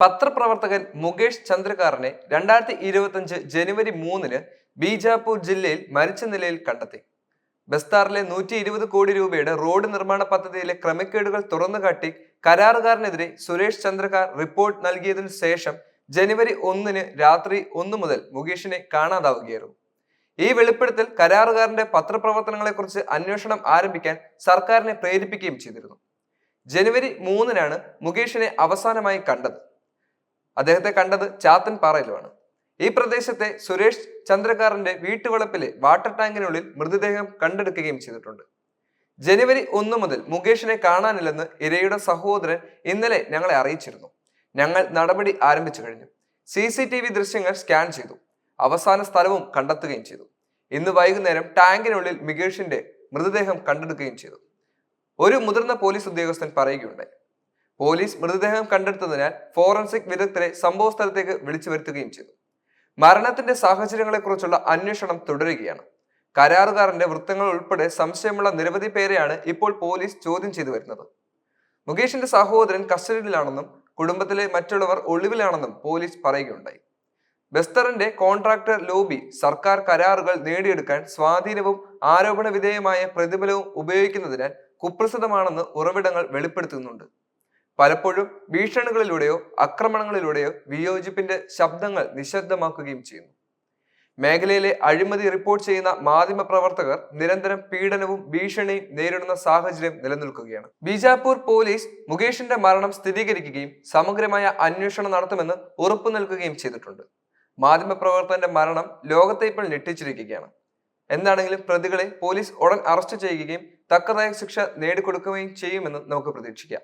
പത്രപ്രവർത്തകൻ മുകേഷ് ചന്ദ്രകാറിനെ രണ്ടായിരത്തി ഇരുപത്തിയഞ്ച് ജനുവരി മൂന്നിന് ബീജാപൂർ ജില്ലയിൽ മരിച്ച നിലയിൽ കണ്ടെത്തി. ബസ്താറിലെ നൂറ്റി ഇരുപത് കോടി രൂപയുടെ റോഡ് നിർമ്മാണ പദ്ധതിയിലെ ക്രമക്കേടുകൾ തുറന്നുകാട്ടി കരാറുകാരനെതിരെ സുരേഷ് ചന്ദ്രകാർ റിപ്പോർട്ട് നൽകിയതിനു ശേഷം ജനുവരി ഒന്നിന് രാത്രി ഒന്നു മുതൽ മുകേഷിനെ കാണാതാവുകയായിരുന്നു. ഈ വെളിപ്പെടുത്തൽ കരാറുകാരന്റെ പത്രപ്രവർത്തനങ്ങളെക്കുറിച്ച് അന്വേഷണം ആരംഭിക്കാൻ സർക്കാരിനെ പ്രേരിപ്പിക്കുകയും ചെയ്തിരുന്നു. ജനുവരി മൂന്നിനാണ് മുകേഷിനെ അവസാനമായി കണ്ടത്. അദ്ദേഹത്തെ കണ്ടത് ചാത്തൻ പാറയിലുമാണ്. ഈ പ്രദേശത്തെ സുരേഷ് ചന്ദ്രകാറിന്റെ വീട്ടുവളപ്പിലെ വാട്ടർ ടാങ്കിനുള്ളിൽ മൃതദേഹം കണ്ടെടുക്കുകയും ചെയ്തിട്ടുണ്ട്. ജനുവരി ഒന്ന് മുതൽ മുകേഷിനെ കാണാനില്ലെന്ന് ഇരയുടെ സഹോദരൻ ഇന്നലെ ഞങ്ങളെ അറിയിച്ചിരുന്നു. ഞങ്ങൾ നടപടി ആരംഭിച്ചു കഴിഞ്ഞു. സി സി ടി വി ദൃശ്യങ്ങൾ സ്കാൻ ചെയ്തു. അവസാന സ്ഥലവും കണ്ടെത്തുകയും ചെയ്തു. ഇന്ന് വൈകുന്നേരം ടാങ്കിനുള്ളിൽ മുകേഷിന്റെ മൃതദേഹം കണ്ടെടുക്കുകയും ചെയ്തു. ഒരു മുതിർന്ന പോലീസ് ഉദ്യോഗസ്ഥൻ പറയുകയുണ്ടായി. പോലീസ് മൃതദേഹം കണ്ടെടുത്തതിനാൽ ഫോറൻസിക് വിദഗ്ധരെ സംഭവ സ്ഥലത്തേക്ക് വിളിച്ചു വരുത്തുകയും ചെയ്തു. മരണത്തിന്റെ സാഹചര്യങ്ങളെക്കുറിച്ചുള്ള അന്വേഷണം തുടരുകയാണ്. കരാറുകാരന്റെ വൃത്തങ്ങൾ ഉൾപ്പെടെ സംശയമുള്ള നിരവധി പേരെയാണ് ഇപ്പോൾ പോലീസ് ചോദ്യം ചെയ്തു വരുന്നത്. മുകേഷിന്റെ സഹോദരൻ കസ്റ്റഡിയിലാണെന്നും കുടുംബത്തിലെ മറ്റുള്ളവർ ഒളിവിലാണെന്നും പോലീസ് പറയുകയുണ്ടായി. ബസ്തറിന്റെ കോൺട്രാക്ടർ ലോബി സർക്കാർ കരാറുകൾ നേടിയെടുക്കാൻ സ്വാധീനവും ആരോപണ വിധേയമായ പ്രതിഫലവും ഉപയോഗിക്കുന്നതിനാൽ കുപ്രസിദ്ധമാണെന്ന് ഉറവിടങ്ങൾ വെളിപ്പെടുത്തുന്നുണ്ട്. പലപ്പോഴും ഭീഷണികളിലൂടെയോ ആക്രമണങ്ങളിലൂടെയോ വിയോജിപ്പിന്റെ ശബ്ദങ്ങൾ നിശബ്ദമാക്കുകയും ചെയ്യുന്നു. മേഖലയിലെ അഴിമതി റിപ്പോർട്ട് ചെയ്യുന്ന മാധ്യമ പ്രവർത്തകർ നിരന്തരം പീഡനവും ഭീഷണിയും നേരിടുന്ന സാഹചര്യം നിലനിൽക്കുകയാണ്. ബീജാപൂർ പോലീസ് മുകേഷിന്റെ മരണം സ്ഥിരീകരിക്കുകയും സമഗ്രമായ അന്വേഷണം നടത്തുമെന്ന് ഉറപ്പു നൽകുകയും ചെയ്തിട്ടുണ്ട്. മാധ്യമ പ്രവർത്തകന്റെ മരണം ലോകത്തെ ഇപ്പോൾ ഞെട്ടിച്ചിരിക്കുകയാണ്. എന്താണെങ്കിലും പ്രതികളെ പോലീസ് ഉടൻ അറസ്റ്റ് ചെയ്യുകയും തക്കതായ ശിക്ഷ നേടിക്കൊടുക്കുകയും ചെയ്യുമെന്ന് നമുക്ക് പ്രതീക്ഷിക്കാം.